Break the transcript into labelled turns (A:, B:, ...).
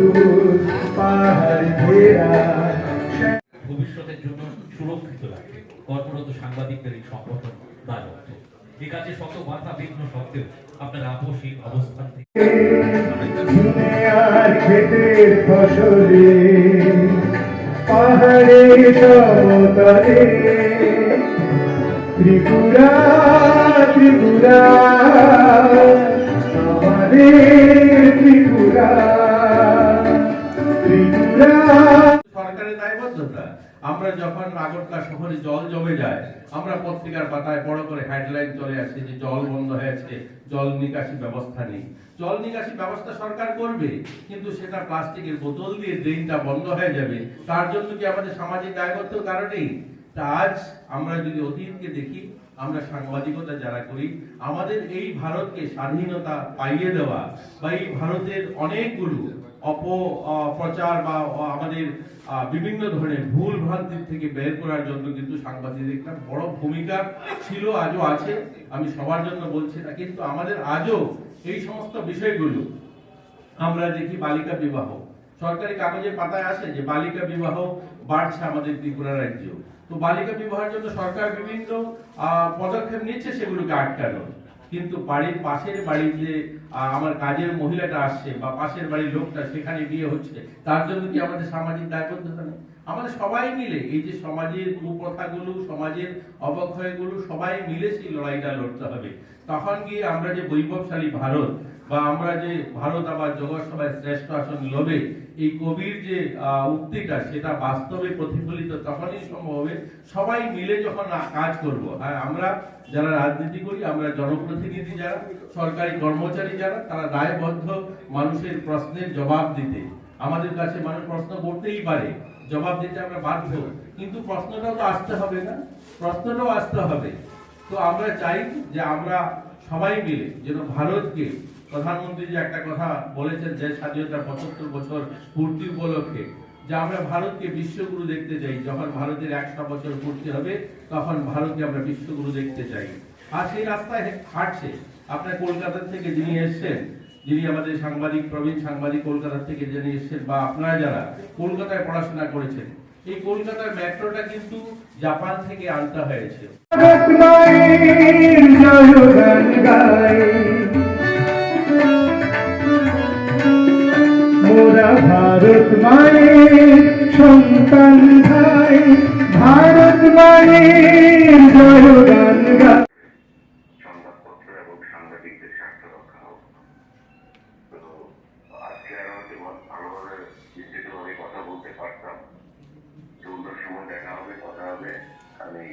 A: সবুজ পাহাড় ঘেরা ভবিষ্যতের জন্য সুরক্ষিত রাখে। কর্মরত সাংবাদিকদের এই সংগঠন দায়বদ্ধ এ কাজে শত বাধা বিঘ্ন সত্ত্বেও আপনার আপোষহীন অবস্থান থেকে
B: পাহাড়ে সমতলে ত্রিপুরা ত্রিপুরা আমাদের ত্রিপুরা।
C: সরকারের দায়বদ্ধতা। আমরা যখন আগরতলা শহরে জল জমে যায়, আমরা পত্রিকার পাতায় বড় করে হেডলাইন চলে আসে যে জল বন্ধ হয়েছে, জল নিকাশি ব্যবস্থা নেই। জল নিকাশি ব্যবস্থা সরকার করবে, কিন্তু সেটা প্লাস্টিকের বোতল দিয়ে ড্রেনটা বন্ধ হয়ে যাবে। তার জন্য কি আমাদের সামাজিক দায়বদ্ধ কারণেই? আজ আমরা যদি অতীতকে দেখি, আমরা সাংবাদিকতা যারা করি, আমাদের এই ভারতকে স্বাধীনতা পাইয়ে দেওয়া বা এই ভারতের অনেকগুলো অপপ্রচার বা আমাদের বিভিন্ন ধরনের ভুল ভ্রান্তির থেকে বের করার জন্য কিন্তু সাংবাদিকদের বড় ভূমিকা ছিল, আজও আছে। আমি সবার জন্য বলছি না, কিন্তু আমাদের আজও এই সমস্ত বিষয়গুলো আমরা দেখি বালিকা বিবাহ। সরকারি কাগজের পাতায় আসে যে বালিকা বিবাহ বাড়ছে আমাদের ত্রিপুরা রাজ্য তো বালিকা বিবাহের জন্য সরকার বিভিন্ন পদক্ষেপ নিচ্ছে সেগুলোকে আটকানো কিন্তু বাড়ির পাশের বাড়ির যে আমার কাজের মহিলাটা আসছে বা পাশের বাড়ির লোকটা সেখানে বিয়ে হচ্ছে, তার জন্য কি আমাদের সামাজিক দায়বদ্ধতা নেই? আমাদের সবাই মিলে, এই যে সমাজের কুপ্রথাগুলো, সমাজের অবক্ষয়গুলো, সবাই মিলে সেই লড়াইটা লড়তে হবে। তখন গিয়ে আমরা যে বৈভবশালী ভারত বা আমরা যে ভারত আবার জগৎ সভায় শ্রেষ্ঠ আসন লবে এই কবির যে উক্তিটা, সেটা বাস্তবে প্রতিফলিত তখনই সম্ভব হবে। সবাই মিলে যখন কাজ করব হ্যাঁ আমরা যারা রাজনীতি করি, আমরা জনপ্রতিনিধি যারা, সরকারি কর্মচারী যারা, তারা দায়বদ্ধ মানুষের প্রশ্নের জবাব দিতে। আমাদের কাছে মানুষ প্রশ্ন করতেই পারে, জবাব দিতে আমরা বাধ্য। কিন্তু প্রশ্নটাও তো আসতে হবে না, প্রশ্নটাও আসতে হবে। তো আমরা চাই যে আমরা সবাই মিলে, যেন ভারতকে প্রধানমন্ত্রী যে একটা কথা বলেছেন যে স্বাধীনতার পঁচাত্তর বছর পূর্তি উপলক্ষে, যে আমরা ভারতকে বিশ্বগুরু দেখতে চাই, যখন ভারতের একশো বছর পূর্তি হবে, তখন ভারতকে আমরা বিশ্বগুরু দেখতে চাই। আর সেই রাস্তায় হাঁটছে। আপনার কলকাতা থেকে যিনি এসছেন যিনি আমাদের সাংবাদিক, প্রবীণ সাংবাদিক কলকাতা থেকে যিনি এসছেন বা আপনারা যারা কলকাতায় পড়াশোনা করেছেন, এই কলকাতার মেট্রোটা কিন্তু জাপান থেকে আনতে হয়েছে।
B: ভারত মায়ের সন্তান ভাই, ভারত মায়ের
D: সুন্দর সময় দেখা হবে কথা হবে। আমি